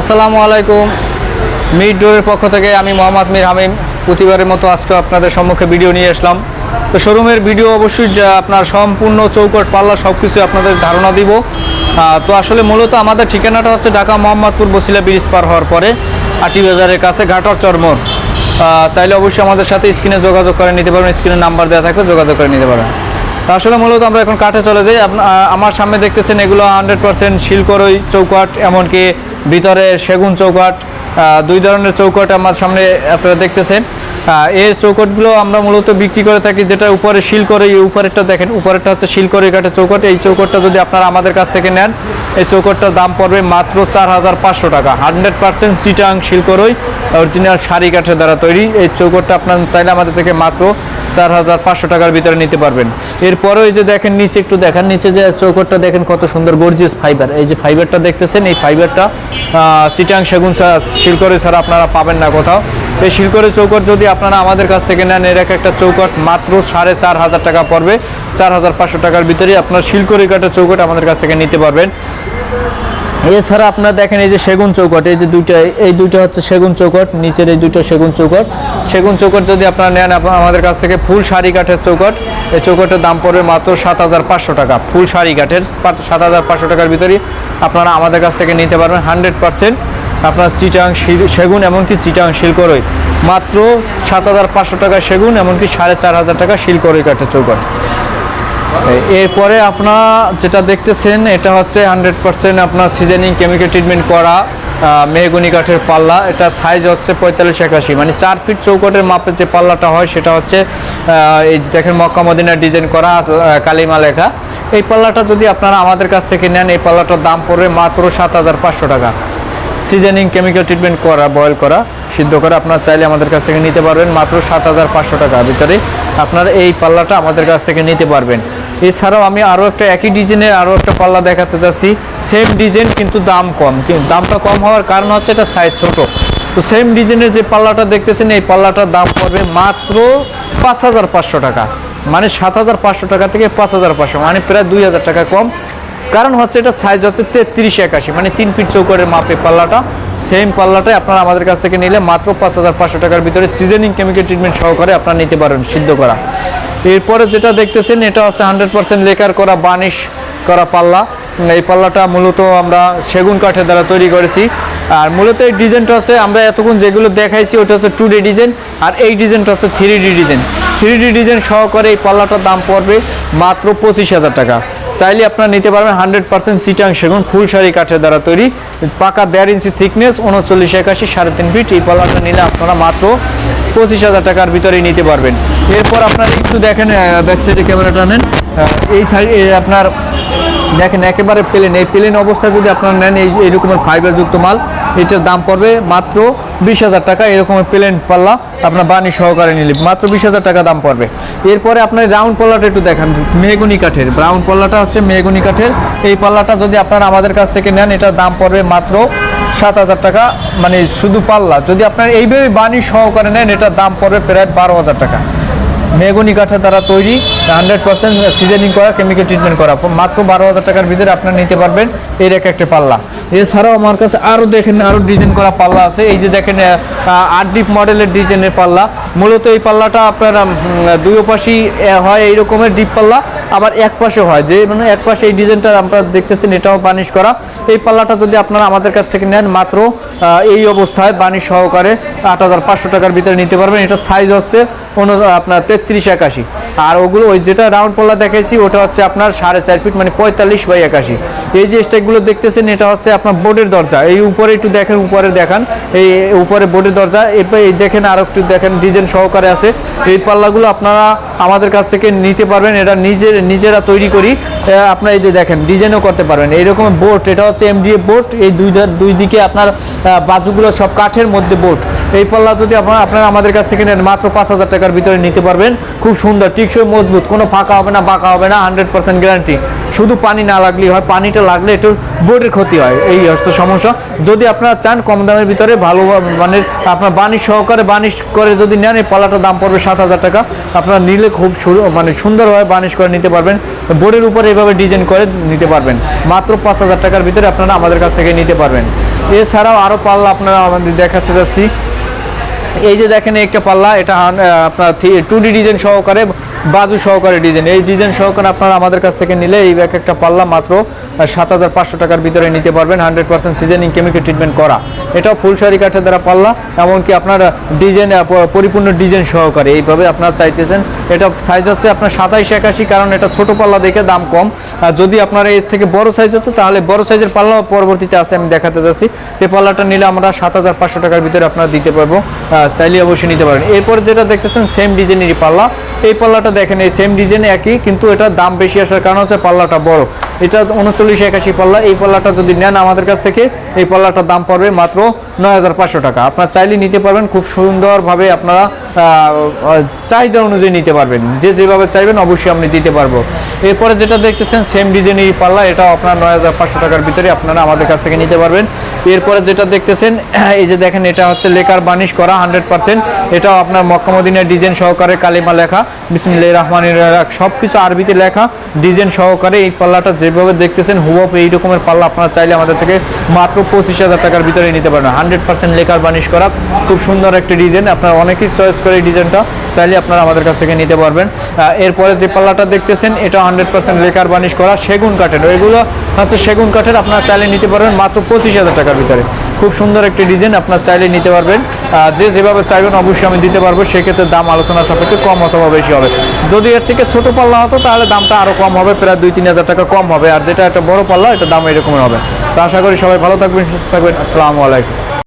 আসসালামু আলাইকুম। মিড ডোরের পক্ষ থেকে আমি মোহাম্মদ মির হামিম। প্রতিবারের মতো আজকে আপনাদের সম্মুখে ভিডিও নিয়ে আসলাম। তো শোরুমের ভিডিও অবশ্যই আপনার সম্পূর্ণ চৌকট, পাল্লা সব কিছু আপনাদের ধারণা দিব। তো আসলে মূলত আমাদের ঠিকানাটা হচ্ছে ঢাকা মোহাম্মদপুর বসিলা ব্রিজ পার হওয়ার পরে আটি বাজারের কাছে ঘাটর চরমোর চাইলে অবশ্যই আমাদের সাথে স্ক্রিনে যোগাযোগ করে নিতে পারবেন স্ক্রিনে নাম্বার দেওয়া থাকবে যোগাযোগ করে নিতে পারবেন। তা আসলে মূলত আমরা এখন কাঠে চলে যাই। আমার সামনে দেখতেছেন এগুলো হান্ড্রেড পার্সেন্ট শিলকরই চৌকাট, এমনকি ভিতরে সেগুন চৌকাট দুই ধরনের চৌকাট আমার সামনে আপনারা দেখতেছেন। এর চৌকাটগুলো আমরা মূলত বিক্রি করে থাকি যেটা উপরে শিল করে এই উপরেরটা দেখেন, উপরেরটা হচ্ছে শিল করে কাঠের চৌকাট এই চৌকাটটা যদি আপনারা আমাদের কাছ থেকে নেন এই চৌকাটটার দাম পড়বে মাত্র চার হাজার পাঁচশো টাকা। হান্ড্রেড পার্সেন্ট চিটাং শিলকরই অরিজিনাল শাড়ি কাঠের দ্বারা তৈরি। এই চৌকাটটা আপনার চাইলে আমাদের থেকে মাত্র চার হাজার পাঁচশো টাকার ভিতরে নিতে পারবেন। এরপরে এই যে দেখেন, নিচে একটু দেখেন, নিচে যে চৌকটটা দেখেন কত সুন্দর গর্জিয়াস ফাইবার। এই যে ফাইবারটা দেখতেছেন, এই ফাইবারটা চিটাং সেগুন শিলকরে ছাড়া আপনারা পাবেন না কোথাও। এই শিলকরে চৌকট যদি আপনারা আমাদের কাছ থেকে নেন, এর এক একটা চৌকট মাত্র সাড়ে চার হাজার টাকা পড়বে। চার হাজার পাঁচশো টাকার ভিতরে আপনার শিলকরি কাঠের চৌকট আমাদের কাছ থেকে নিতে পারবেন। এছাড়া আপনারা দেখেন এই যে সেগুন চৌকট, এই যে দুইটা, এই দুইটা হচ্ছে সেগুন চৌকট, নিচের এই দুটো সেগুন চৌকট। সেগুন চৌকট যদি আপনারা নেন আমাদের কাছ থেকে ফুল শাড়ি কাঠের চৌকট, এই চৌকটের দাম পড়বে মাত্র সাত হাজার পাঁচশো টাকা। ফুল শাড়ি কাঠের সাত হাজার পাঁচশো টাকার ভিতরেই আপনারা আমাদের কাছ থেকে নিতে পারবেন হান্ড্রেড পার্সেন্ট। আপনার চিটাং সেগুন এমনকি চিটাং শিলকরই। মাত্র সাত হাজার পাঁচশো টাকা সেগুন, এমনকি সাড়ে চার হাজার টাকা শিলকরই কাঠের চৌকট এরপরে আপনারা যেটা দেখতেছেন, এটা হচ্ছে হান্ড্রেড পার্সেন্ট আপনার সিজনিং কেমিক্যাল ট্রিটমেন্ট করা মেহগুনি কাঠের পাল্লা। এটা সাইজ হচ্ছে পঁয়তাল্লিশ একাশি। মানে চার ফিট চৌকটের মাপের যে পাল্লাটা হয়, সেটা হচ্ছে এই দেখেন মক্কা মদিনার ডিজাইন করা কালিমা লেখা। এই পাল্লাটা যদি আপনারা আমাদের কাছ থেকে নেন, এই পাল্লাটার দাম পড়বে মাত্র সাত হাজার পাঁচশো টাকা। সিজনিং কেমিক্যাল ট্রিটমেন্ট করা, বয়েল করা, সিদ্ধ করা, আপনারা চাইলে আমাদের কাছ থেকে নিতে পারবেন মাত্র সাত হাজার পাঁচশো টাকার ভিতরে আপনারা এই পাল্লাটা আমাদের কাছ থেকে নিতে পারবেন। এছাড়াও আমি আরও একটা একই ডিজাইনের আরও একটা পাল্লা দেখাতে চাচ্ছি সেম ডিজাইন কিন্তু দাম কম। কিন্তু দামটা কম হওয়ার কারণ হচ্ছে এটা সাইজ ছোট। তো সেম ডিজাইনের যে পাল্লাটা দেখতেছেন, এই পাল্লাটার দাম পড়বে মাত্র পাঁচ হাজার পাঁচশো টাকা। মানে সাত হাজার পাঁচশো টাকা থেকে পাঁচ হাজার পাঁচশো। মানে প্রায় দুই হাজার টাকা কম। কারণ হচ্ছে এটা সাইজ হচ্ছে তেত্রিশ একাশি মানে তিন ফিট চৌকরের মাপে পাল্লাটা। সেম পাল্লাটাই আপনারা আমাদের কাছ থেকে নিলে মাত্র পাঁচ হাজার পাঁচশো টাকার ভিতরে সিজনিং কেমিক্যাল ট্রিটমেন্ট সহকারে আপনারা নিতে পারেন সিদ্ধ করা। এরপরে যেটা দেখতেছেন, এটা হচ্ছে হান্ড্রেড পার্সেন্ট লেকার করা বানিশ করা পাল্লা। এই পাল্লাটা মূলত আমরা সেগুন কাঠের দ্বারা তৈরি করেছি। আর মূলত এই ডিজাইনটা হচ্ছে আমরা এতক্ষণ যেগুলো দেখাইছি, ওটা হচ্ছে টু ডি ডিজাইন আর এই ডিজাইনটা হচ্ছে three D design. Three D design সহকারে এই পাল্লাটার দাম পড়বে মাত্র পঁচিশ হাজার টাকা। চাইলে আপনারা নিতে পারবেন হান্ড্রেড পার্সেন্ট চিটাং সেগুন, ফুল শাড়ি কাঠের দ্বারা তৈরি। পাকা দেড় ইঞ্চি থিকনেস উনচল্লিশ, একাশি, সাড়ে তিন ফিট এই পাল্লাটা নিলে আপনারা মাত্র পঁচিশ হাজার টাকার ভিতরেই নিতে পারবেন। এরপর আপনারা একটু দেখেন ব্যাক সাইডে ক্যামেরাটা নেন। এই সাইড আপনার দেখেন, একেবারে প্লেন এই প্লেন অবস্থায় যদি আপনারা নেন, এই এই রকমের ফাইবারযুক্ত মাল, এটার দাম পড়বে মাত্র বিশ হাজার টাকা, এরকমের প্লেন পাল্লা আপনার বাণী সহকারে নিলে মাত্র বিশ হাজার টাকা দাম পড়বে। এরপরে আপনার রাউন্ড পাল্লাটা একটু দেখান মেগুনি কাঠের ব্রাউন পাল্লাটা হচ্ছে মেগুনি কাঠের। এই পাল্লাটা যদি আপনারা আমাদের কাছ থেকে নেন, এটার দাম পড়বে মাত্র সাত হাজার টাকা মানে শুধু পাল্লা। যদি আপনার এইভাবে বাণী সহকারে নেন, এটার দাম পড়বে প্রায় বারো হাজার টাকা। মেগুনি কাঠা দ্বারা তৈরি হান্ড্রেড পার্সেন্ট সিজনিং করা কেমিক্যাল ট্রিটমেন্ট করা। মাত্র বারো হাজার টাকার ভিতরে আপনারা নিতে পারবেন এর এক একটা পাল্লা। এছাড়াও আমার কাছে আরও দেখেন আরও ডিজাইন করা পাল্লা আছে। এই যে দেখেন আট ডিপ মডেলের ডিজাইনের পাল্লা। মূলত এই পাল্লাটা আপনার দুই পাশেই হয় এই রকমের ডিপ পাল্লা। আবার এক পাশে হয় যে মানে এক পাশে এই ডিজাইনটা আপনারা দেখতেছেন, এটাও বানিশ করা। এই পাল্লাটা যদি আপনারা আমাদের কাছ থেকে নেন, মাত্র এই অবস্থায় বানিশ সহকারে আট হাজার পাঁচশো টাকার ভিতরে নিতে পারবেন। এটা সাইজ হচ্ছে আপনার তেত্রিশ একাশি। আর ওগুলো ওই যেটা রাউন্ড পাল্লা দেখাইছি, ওটা হচ্ছে আপনার সাড়ে চার ফিট মানে পঁয়তাল্লিশ বাই একাশি। এই যে স্টেকগুলো দেখতেছেন, এটা হচ্ছে আপনার বোর্ডের দরজা। এই উপরে একটু দেখেন, উপরে দেখান। এই উপরে বোর্ডের দরজা। এরপর এই দেখেন, আর একটু দেখেন, ডিজাইন সহকারে আছে। এই পাল্লাগুলো আপনারা আমাদের কাছ থেকে নিতে পারবেন। এটা নিজের নিজেরা তৈরি করি আপনারা এই যে দেখেন ডিজাইনও করতে পারবেন। এইরকম বোর্ড এটা হচ্ছে এমডিএফ বোর্ড এই দুই দুই দিকে আপনার বাজুগুলো সব কাঠের মধ্যে বোর্ড এই পাল্লা যদি আপনারা আপনারা আমাদের কাছ থেকে নেন, মাত্র পাঁচ হাজার টাকার ভিতরে নিতে পারবেন। খুব সুন্দর, টিকসই মজবুত, কোনো ফাঁকা হবে না, বাঁকা হবে না হান্ড্রেড পার্সেন্ট গ্যারান্টি শুধু পানি না লাগলেই হয়, পানিটা লাগলে একটু বোর্ডের ক্ষতি হয়। এই হচ্ছে সমস্যা। যদি আপনারা চান কম দামের ভিতরে, ভালো মানে আপনার বানিশ সহকারে বানিশ করে যদি নেন, এই পাল্লাটার দাম পড়বে সাত হাজার টাকা। আপনারা নিলে খুব মানে সুন্দরভাবে বানিশ করে নিতে নিতে পারবেন। বোর্ডের উপরে এভাবে ডিজাইন করে নিতে পারবেন। মাত্র পাঁচ হাজার টাকার ভিতরে আপনারা আমাদের কাছ থেকে নিতে পারবেন। এছাড়াও আরও পাল্লা আপনারা আমাদের দেখাতে যাচ্ছি। এই যে দেখেন একটা পাল্লা, এটা আপনার টু ডি ডিজাইন সহকারে, বাজু সহকারে ডিজাইন এই ডিজাইন সহকারে আপনারা আমাদের কাছ থেকে নিলে এই এক একটা পাল্লা মাত্র সাত হাজার পাঁচশো টাকার ভিতরে নিতে পারবেন, hundred percent seasoning chemical treatment করা। এটাও ফুলসারি কাঠের দ্বারা পাল্লা, এমনকি আপনার ডিজাইন পরিপূর্ণ ডিজাইন সহকারে এইভাবে আপনারা চাইতেছেন। এটা সাইজ হচ্ছে আপনার সাতাইশ একাশি, কারণ এটা ছোট পাল্লা দেখে দাম কম। যদি আপনার এর থেকে বড় সাইজ হতো, তাহলে বড় সাইজের পাল্লা পরবর্তীতে আছে, আমি দেখাতে যাচ্ছি। এই পাল্লাটা নিলে আমরা সাত হাজার পাঁচশো টাকার ভিতরে আপনারা দিতে পারব চাইলে অবশ্যই নিতে পারেন এরপর যেটা দেখতেছেন সেম ডিজাইনেরই পাল্লা। এই পাল্লাটা দেখেন, এই সেম ডিজাইন একই, কিন্তু এটা দাম বেশি আসার কারণ হচ্ছে পাল্লাটা বড়। এটা উনচল্লিশ, একাশি পাল্লা। এই পাল্লাটা যদি নেন আমাদের কাছ থেকে, এই পাল্লাটার দাম পড়বে মাত্র নয় হাজার পাঁচশো টাকা। আপনার চাইলে নিতে পারবেন, খুব সুন্দরভাবে আপনারা চাহিদা অনুযায়ী নিতে পারবেন। যে যেভাবে চাইবেন অবশ্যই আপনি দিতে পারব। এরপরে যেটা দেখতেছেন সেম ডিজাইন এই পাল্লা এটাও আপনার নয় হাজার পাঁচশো টাকার ভিতরে আপনারা আমাদের কাছ থেকে নিতে পারবেন। এরপরে যেটা দেখতেছেন, এই যে দেখেন, এটা হচ্ছে লেকার বানিশ করা হান্ড্রেড পার্সেন্ট এটাও আপনার মক্কামদিনের ডিজাইন সহকারে কালিমা লেখা। বিসমিল্লাহ রহমানির সব কিছু আরবিতে লেখা ডিজাইন সহকারে এই পাল্লাটা যেভাবে দেখতেছেন হুবপ এই রকমের পাল্লা আপনারা চাইলে আমাদের থেকে মাত্র পঁচিশ হাজার টাকার ভিতরে নিতে পারবেন। হান্ড্রেড পার্সেন্ট লেকার বানিশ করা, খুব সুন্দর একটা ডিজাইন। আপনারা অনেকেই চয়েস করে এই ডিজাইনটা চাইলে আপনারা আমাদের কাছ থেকে নিতে পারবেন। এরপরে যে পাল্লাটা দেখতেছেন, এটা হান্ড্রেড পার্সেন্ট লেকার বানিশ করা, সেগুন কাঠের। এগুলো হচ্ছে সেগুন কাঠের, আপনারা চাইলে নিতে পারবেন মাত্র পঁচিশ হাজার টাকার ভিতরে। খুব সুন্দর একটি ডিজাইন, আপনারা চাইলে নিতে পারবেন। যে যেভাবে চাইবেন অবশ্যই আমি দিতে পারব, সেক্ষেত্রে দাম আলোচনা সাপেক্ষে কম অথবা বেশি হবে। যদি এর থেকে ছোট পাল্লা হতো, তাহলে দামটা আরও কম হবে, প্রায় দুই তিন হাজার টাকা কম হবে। আর যেটা একটা বড় পাল্লা, এটা দাম এরকমের হবে। তো আশা করি সবাই ভালো থাকবেন, সুস্থ থাকবেন। আসসালামু আলাইকুম।